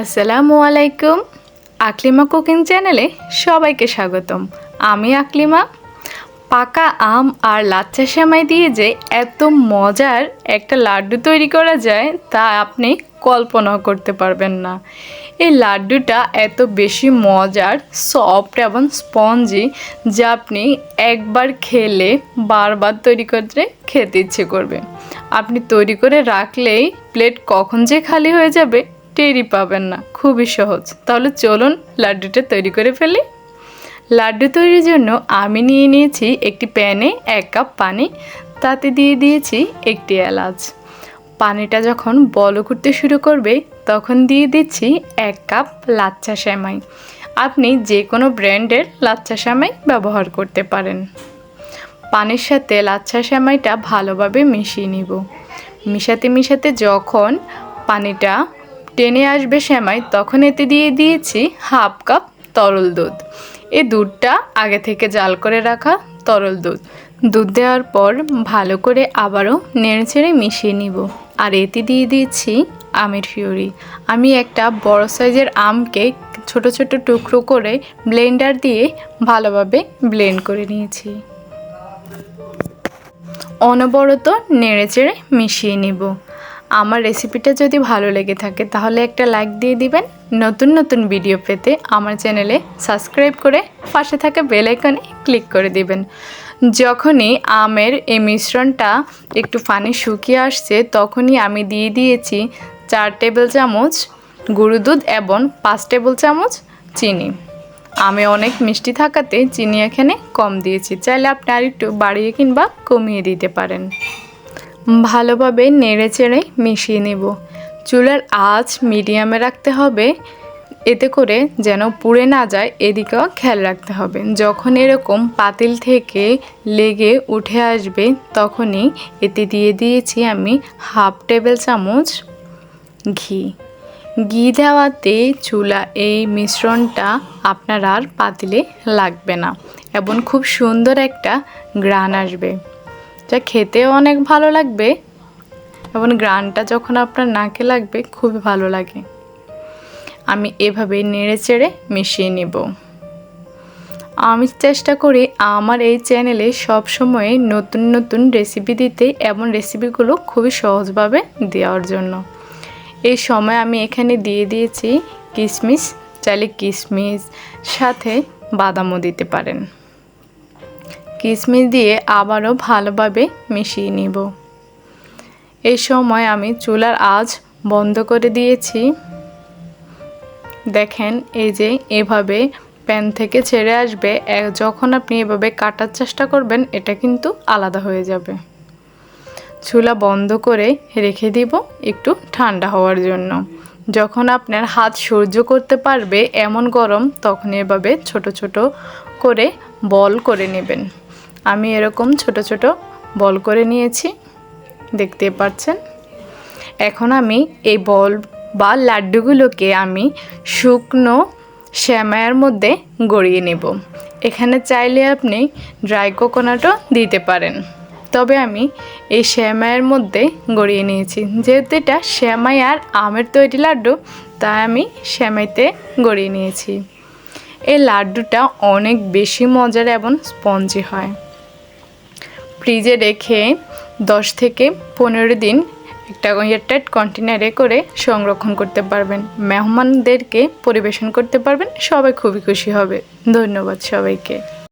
আসসালামু আলাইকুম। আকলিমা কুকিং চ্যানেলে সবাইকে স্বাগতম। আমি আকলিমা। পাকা আম আর লাচ্চা সেমাই দিয়ে যে এত মজার একটা লাড্ডু তৈরি করা যায়, তা আপনি কল্পনাও করতে পারবেন না। এই লাড্ডুটা এত বেশি মজার, সফট এবং স্পঞ্জি, যা আপনি একবার খেলে বারবার তৈরি করতে খেতে ইচ্ছে করবে। আপনি তৈরি করে রাখলেই প্লেট কখন যে খালি হয়ে যাবে টেরই পাবেন না, খুবই সহজ। তাহলে চলুন লাড্ডুটা তৈরি করে ফেলি। লাড্ডু তৈরির জন্য আমি নিয়ে নিয়েছি একটি প্যানে এক কাপ পানি, তাতে দিয়ে দিয়েছি একটি এলাচ। পানিটা যখন বল করতে শুরু করবে, তখন দিয়ে দিচ্ছি এক কাপ লাচ্চা সেমাই। আপনি যে কোনো ব্র্যান্ডের লাচ্চা সেমাই ব্যবহার করতে পারেন। পানির সাথে লাচ্ছা সেমাইটা ভালোভাবে মিশিয়ে নিব। মিশাতে মিশাতে যখন পানিটা টেনে আসবে সেমাই তখন এতে দিয়ে দিয়েছি হাফ কাপ তরল দুধ। এই দুধটা আগে থেকে জাল করে রাখা তরল দুধ। দুধ দেওয়ার পর ভালো করে আবারও নেড়েচেড়ে মিশিয়ে নিব। আর এতে দিয়ে দিয়েছি আমের ফিউরি। আমি একটা বড় সাইজের আমকে ছোট ছোট টুকরো করে ব্লেন্ডার দিয়ে ভালোভাবে ব্লেন্ড করে নিয়েছি। অনবরত নেড়েচেড়ে মিশিয়ে নিব। আমার রেসিপিটা যদি ভালো লেগে থাকে, তাহলে একটা লাইক দিয়ে দিবেন। নতুন নতুন ভিডিও পেতে আমার চ্যানেলে সাবস্ক্রাইব করে পাশে থাকা বেল আইকনে ক্লিক করে দিবেন। যখনই আমের এই মিশ্রণটা একটু পানি শুকিয়ে আসছে, তখনই আমি দিয়ে দিয়েছি চার টেবিল চামচ গুঁড়ো দুধ এবং পাঁচ টেবিল চামচ চিনি। আমি অনেক মিষ্টি থাকাতে চিনি এখানে কম দিয়েছি। চাইলে আপনি আর একটু বাড়িয়ে কিংবা কমিয়ে দিতে পারেন। ভালোভাবে নেড়ে চেড়ে মিশিয়ে নেব। চুলার আঁচ মিডিয়ামে রাখতে হবে। এতে করে যেন পুড়ে না যায় এদিকেও খেয়াল রাখতে হবে। যখন এরকম পাতিল থেকে লেগে উঠে আসবে, তখনই এতে দিয়ে দিয়েছি আমি হাফ টেবিল চামচ ঘি। ঘি দেওয়াতে চুলা এই মিশ্রণটা আপনার আর পাতিলে লাগবে না। এবং খুব সুন্দর একটা গ্রান আসবে। যা খেতেও অনেক ভালো লাগবে এবং গ্রানটা যখন আপনার নাকে লাগবে, খুবই ভালো লাগে। আমি এভাবে নেড়ে চেড়ে মিশিয়ে নেব। আমি চেষ্টা করি আমার এই চ্যানেলে সবসময় নতুন নতুন রেসিপি দিতে এবং রেসিপিগুলো খুবই সহজভাবে দেওয়ার জন্য। এই সময় আমি এখানে দিয়ে দিয়েছি কিশমিশ চাইলে কিশমিশ সাথে বাদামও দিতে পারেন। কিশমিশ দিয়ে আবারও ভালোভাবে মিশিয়ে নিব। এই সময় আমি চুলার আঁচ বন্ধ করে দিয়েছি। দেখেন, এই যে এভাবে প্যান থেকে ছেড়ে আসবে যখন আপনি এভাবে কাটার চেষ্টা করবেন, এটা কিন্তু আলাদা হয়ে যাবে। চুলা বন্ধ করে রেখে দিব একটু ঠান্ডা হওয়ার জন্য। যখন আপনার হাত সহ্য করতে পারবে এমন গরম, তখন এভাবে ছোট ছোট করে বল করে নেবেন। আমি এরকম ছোট ছোট বল করে নিয়েছি। দেখতে পাচ্ছেন? এখন আমি এই বল বা লাড্ডুগুলোকে আমি শুকনো শ্যামায়ের মধ্যে গড়িয়ে নেব। এখানে চাইলে আপনি ড্রাই কোকোনাটও দিতে পারেন। তবে আমি এই শ্যামাইয়ের মধ্যে গড়িয়ে নিয়েছি। যেহেতু এটা শ্যামাই আর আমের তৈরি লাড্ডু, তাই আমি শ্যামাইতে গড়িয়ে নিয়েছি। এই লাড্ডুটা অনেক বেশি মজার এবং স্পঞ্জি হয়। ফ্রিজে রেখে দশ থেকে পনেরো দিন একটা এয়ারটাইট কন্টেনারে করে সংরক্ষণ করতে পারবেন। মেহমানদেরকে পরিবেশন করতে পারবেন, সবাই খুবই খুশি হবে। ধন্যবাদ সবাইকে।